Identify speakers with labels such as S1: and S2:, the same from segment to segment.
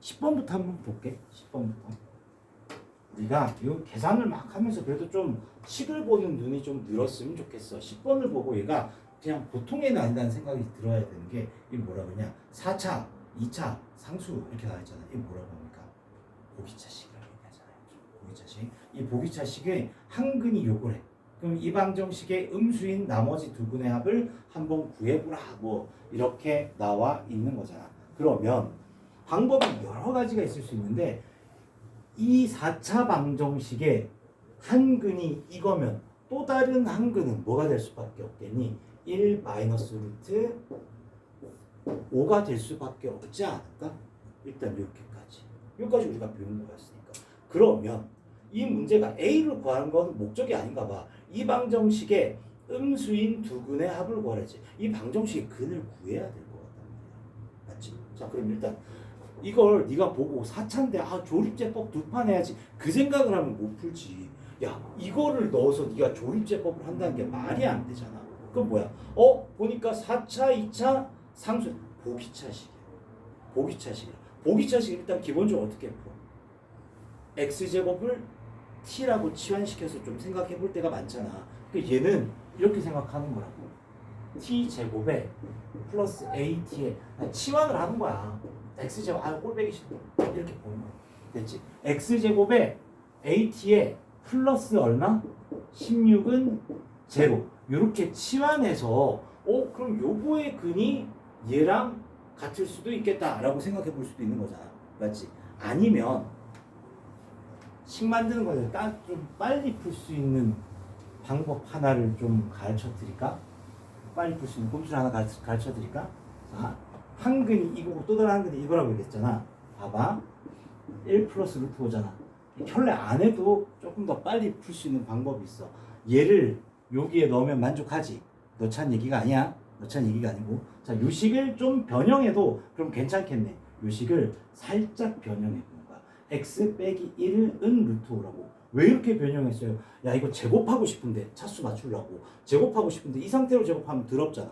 S1: 10번부터 한번 볼게. 10번부터. 네가 이 계산을 막 하면서 그래도 좀 식을 보는 눈이 좀 늘었으면 좋겠어. 10번을 보고 얘가 그냥 보통에는 아니라는 생각이 들어야 되는 게 이게 뭐라 그러냐? 4차, 2차, 상수 이렇게 나와 있잖아. 이게 뭐라고 합니까? 보기차식이라고 얘기하잖아요. 보기차식. 이 보기차식의 한근이 요거래. 그럼 이 방정식의 음수인 나머지 두 분의 합을 한번 구해보라. 뭐 이렇게 나와 있는 거잖아. 그러면 방법이 여러 가지가 있을 수 있는데 이 4차 방정식의 한 근이 이거면 또 다른 한 근은 뭐가 될 수밖에 없겠니? 1 마이너스 루트 5가 될 수밖에 없지 않을까? 일단 이렇게까지. 여기까지 우리가 배운 거였으니까. 그러면 이 문제가 A를 구하는 건 목적이 아닌가 봐. 이 방정식의 음수인 두 근의 합을 구하야지. 이 방정식의 근을 구해야 될 것 같단 말이야. 맞지? 자, 그럼 일단 이걸 네가 보고 4차인데 아 조립제법 두 판 해야지. 그 생각을 하면 못 풀지. 야 이거를 넣어서 네가 조립제법을 한다는 게 말이 안 되잖아. 그럼 뭐야? 어 보니까 4차 2차 상수 보기차식이야. 보기차식이야. 보기차식 일단 기본적으로 어떻게 풀어 x제곱을 t라고 치환시켜서 좀 생각해 볼 때가 많잖아. 그 얘는 이렇게 생각하는 거라고. T 제곱에 플러스 at에 치환을 하는 거야 x제곱 아 꼴배기 싫어 이렇게 보는 거야. 됐지? X제곱에 at에 플러스 얼마? 16은 제로 이렇게 치환해서 어 그럼 요거의 근이 얘랑 같을 수도 있겠다라고 생각해 볼 수도 있는 거잖아. 맞지? 아니면 식 만드는 거를 딱좀 빨리 풀 수 있는 방법 하나를 좀 가르쳐 드릴까? 빨리 풀 수 있는 꼼수 하나 가르쳐, 가르쳐 드릴까? 자, 한 근이 이거고 또 다른 한 근이 이거라고 얘기했잖아. 봐봐. 1 플러스 루트 5잖아. 혈내 안 해도 조금 더 빨리 풀 수 있는 방법이 있어. 얘를 여기에 넣으면 만족하지. 넣자는 얘기가 아니야. 넣자는 얘기가 아니고. 자, 요 식을 좀 변형해도 그럼 괜찮겠네. 요 식을 살짝 변형해 보는 거야. x 빼기 1은 루트 5라고. 왜 이렇게 변형했어요? 야, 이거 제곱하고 싶은데 차수 맞추려고. 제곱하고 싶은데 이 상태로 제곱하면 더럽잖아.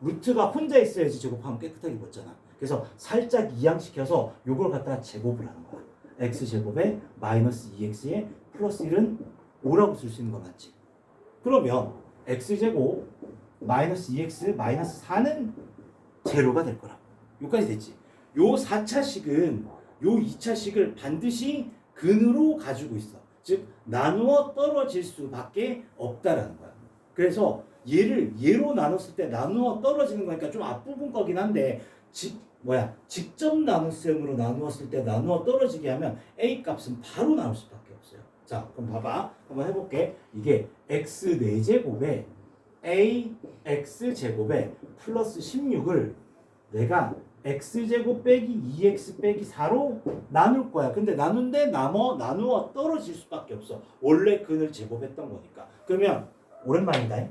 S1: 루트가 혼자 있어야지 제곱하면 깨끗하게 먹잖아. 그래서 살짝 이항시켜서 요걸 갖다가 제곱을 하는 거야. x 제곱에 마이너스 2x에 플러스 1은 5라고 쓸 수 있는 거 맞지? 그러면 x 제곱 마이너스 2x 마이너스 4는 제로가 될 거라고. 여기까지 됐지? 요 4차식은 요 2차식을 반드시 근으로 가지고 있어. 즉 나누어 떨어질 수밖에 없다라는 거야. 그래서 얘를 얘로 나눴을 때 나누어 떨어지는 거니까 좀 앞부분 거긴 한데 직 뭐야 직접 나눗셈으로 나누었을 때 나누어 떨어지게 하면 a 값은 바로 나올 수밖에 없어요. 자 그럼 봐봐 한번 해볼게. 이게 x 4제곱에 a x 제곱에 플러스 16을 내가 x제곱 빼기 2x 빼기 4로 나눌 거야. 근데 나눈데 나눠 나누어 떨어질 수밖에 없어. 원래 근을 제곱했던 거니까. 그러면 오랜만이다.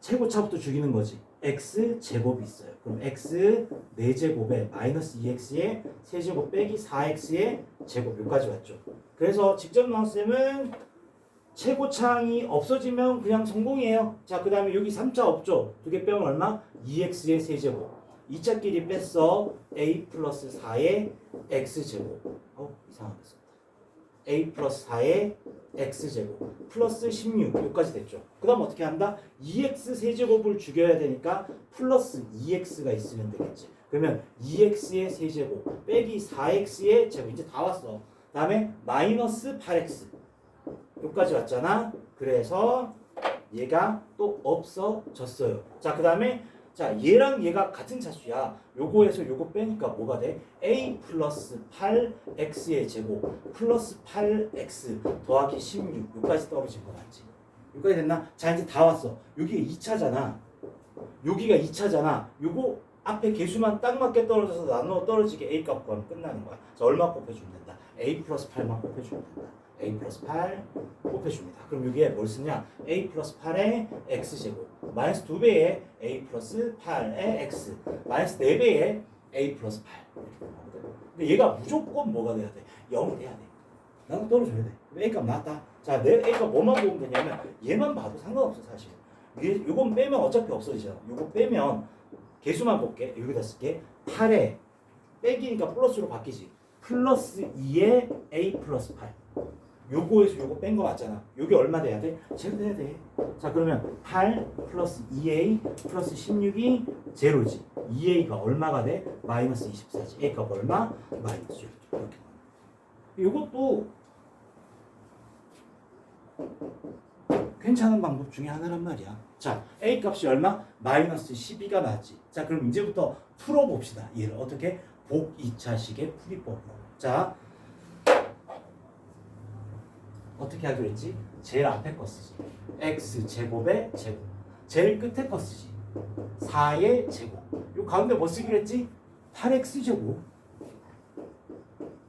S1: 최고차부터 죽이는 거지. x 제곱이 있어요. 그럼 x 4제곱에 마이너스 2x에 세제곱 빼기 4x의 제곱 여기까지 왔죠. 그래서 직접 나눗셈은 최고차항이 없어지면 그냥 성공이에요. 자, 그 다음에 여기 3차 없죠. 두 개 빼면 얼마? 2x의 세제곱. 2차끼리 뺐어. a 플러스 4의 x제곱. 어, 이상하게 썼다. A 플러스 4의 x제곱. 플러스 16. 여기까지 됐죠. 그 다음 어떻게 한다? 2x 세제곱을 죽여야 되니까 플러스 2x가 있으면 되겠지. 그러면 2x의 세제곱 빼기 4x의 제곱. 이제 다 왔어. 그 다음에 마이너스 8x. 여기까지 왔잖아. 그래서 얘가 또 없어졌어요. 자, 그 다음에 자, 얘랑 얘가 같은 차수야. 요거에서 요거 빼니까 뭐가 돼? a 플러스 8x의 제곱 플러스 8x 더하기 16 여기까지 떨어진 거 맞지? 여기까지 됐나? 자, 이제 다 왔어. 여기가 2차잖아. 여기가 2차잖아. 요거 앞에 개수만 딱 맞게 떨어져서 나누어 떨어지게 a 값 구하면 끝나는 거야. 자, 얼마 곱해주면 된다? A 플러스 8만 곱해주면 된다. a 플러스 8 곱해줍니다. 그럼 여기에 뭘 쓰냐? a 플러스 8의 x제곱 마이너스 2배의 a 플러스 8의 x 마이너스 4배의 a 플러스 8 이렇게 나오거든. 근데 얘가 무조건 뭐가 돼야 돼? 0이 돼야 돼. 나는 떨어져야 돼. a 값 맞다. 자, 내 a 값 뭐만 보면 되냐면 얘만 봐도 상관없어 사실. 얘 요건 빼면 어차피 없어지잖아. 요거 빼면 개수만 볼게. 여기다 쓸게. 8에 빼기니까 플러스로 바뀌지. 플러스 2에 A 플러스 8. 요거에서 요거 뺀 거 맞잖아. 요게 얼마 돼야 돼? 제로 돼야 돼. 자 그러면 8 플러스 2A 플러스 16이 제로지. 2A가 얼마가 돼? 마이너스 24지. A 값 얼마? 마이너스 6. 이렇게. 요것도 괜찮은 방법 중에 하나란 말이야. 자, A 값이 얼마? 마이너스 12가 나지. 자, 그럼 이제부터 풀어봅시다. 얘를 어떻게? 복 2차식의 풀이법으로. 자, 어떻게 하기로 했지? 제일 앞에 거 쓰지. x 제곱의 제곱. 제일 끝에 거 쓰지. 4의 제곱. 요 가운데 뭐 쓰기로 했지? 8x 제곱.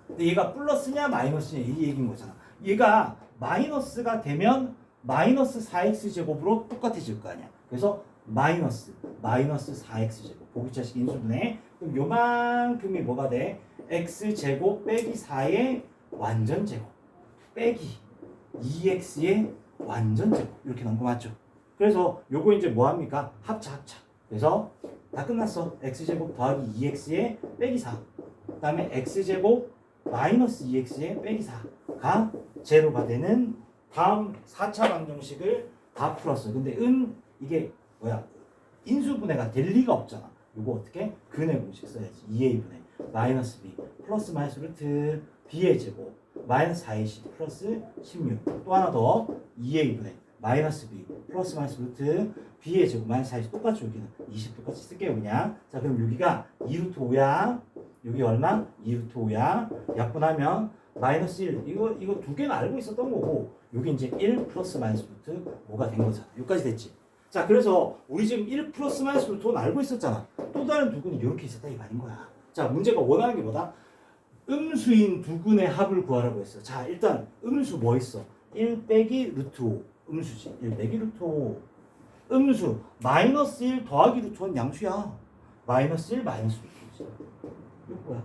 S1: 근데 얘가 플러스냐 마이너스냐 이 얘기인 거잖아. 얘가 마이너스가 되면 마이너스 4x 제곱으로 똑같아질 거 아니야. 그래서 마이너스 마이너스 4x 제곱 보기차식 인수분해 그럼 요만큼이 뭐가 돼? x 제곱 빼기 4의 완전 제곱 빼기 2x의 완전 제곱 이렇게 나온 거 맞죠? 그래서 요거 이제 뭐 합니까? 합차 합차. 그래서 다 끝났어. x 제곱 더하기 2x의 빼기 4. 그다음에 x 제곱 마이너스 2x의 빼기 4가 제로가 되는 다음 4차 방정식을 다 풀었어. 근데 은 이게 뭐야? 인수분해가 될 리가 없잖아. 이거 어떻게? 근의 공식 써야지. 2a분의 마이너스 b 플러스 마이너스 루트 b의 제곱 마이너스 4ac 플러스 16. 또 하나 더 2a분의 마이너스 b 플러스 마이너스 루트 b의 제곱 마이너스 4ac 똑같이 여기는 20 똑같이 쓸게요 그냥. 자 그럼 여기가 2루트 5야. 여기 얼마? 2루트 5야. 약분하면 마이너스 1 이거 이거 두 개는 알고 있었던 거고 여기 이제 1 플러스 마이너스 루트 5가 된 거잖아. 여기까지 됐지. 자 그래서 우리 지금 1 플러스 마이너스 루트 5는 알고 있었잖아. 또 다른 두 근이 이렇게 있었다 이 말인 거야. 자 문제가 원하는 게 뭐다? 음수인 두 근의 합을 구하라고 했어. 자 일단 음수 뭐 있어? 1 빼기 루트 5 음수지. 1 빼기 루트 5 음수 마이너스 1 더하기 루트 5는 양수야. 마이너스 1 마이너스 루트 5지. 이거 뭐야?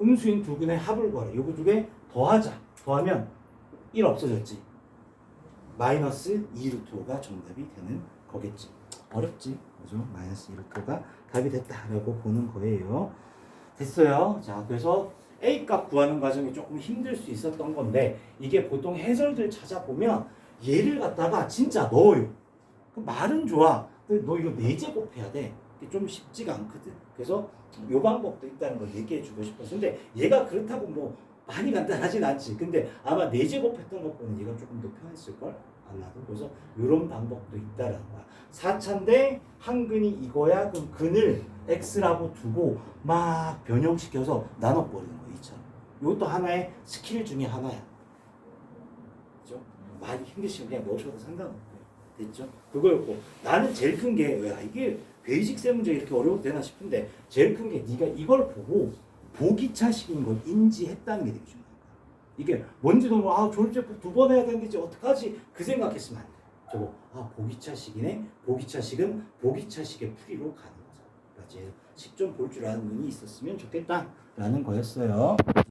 S1: 음수인 두 근의 합을 구하라. 요거 두 개 더하자. 더하면 1 없어졌지. 마이너스 2 루트가 정답이 되는 거겠지. 어렵지. 그죠? 마이너스 2루트가 답이 됐다라고 보는 거예요. 됐어요. 자, 그래서 A 값 구하는 과정이 조금 힘들 수 있었던 건데 이게 보통 해설들 찾아보면 얘를 갖다가 진짜 넣어요. 그 말은 좋아. 근데 너 이거 4제곱 해야 돼. 좀 쉽지가 않거든. 그래서 요 방법도 있다는 걸 얘기해 주고 싶었어. 근데 얘가 그렇다고 뭐 많이 간단하진 않지. 근데 아마 4제곱 했던 것보다는 얘가 조금 더 편했을걸? 아마도. 그래서 이런 방법도 있다라는 거야. 4차인데 한 근이 이거야. 그럼 근을 x라고 두고 막 변형시켜서 나눠버리는 거야. 2차. 이것도 하나의 스킬 중에 하나야. 그죠? 많이 힘드시면 그냥 넣으셔도 상관없고요. 됐죠? 그거였고 나는 제일 큰 게야 이게 베이직 세 문제 이렇게 어려워도 되나 싶은데 제일 큰 게 네가 이걸 보고 보기차식인 걸 인지했다는 게 되게 거야. 이게 뭔지도 뭐, 아 졸업제품 두 번 해야 되는데 어떡하지 그 생각했으면 안 돼. 저거 아 보기차식이네. 보기차식은 보기차식의 풀이로 가는 거죠. 그러니까 이제 식좀 볼줄 아는 눈이 있었으면 좋겠다라는 거였어요.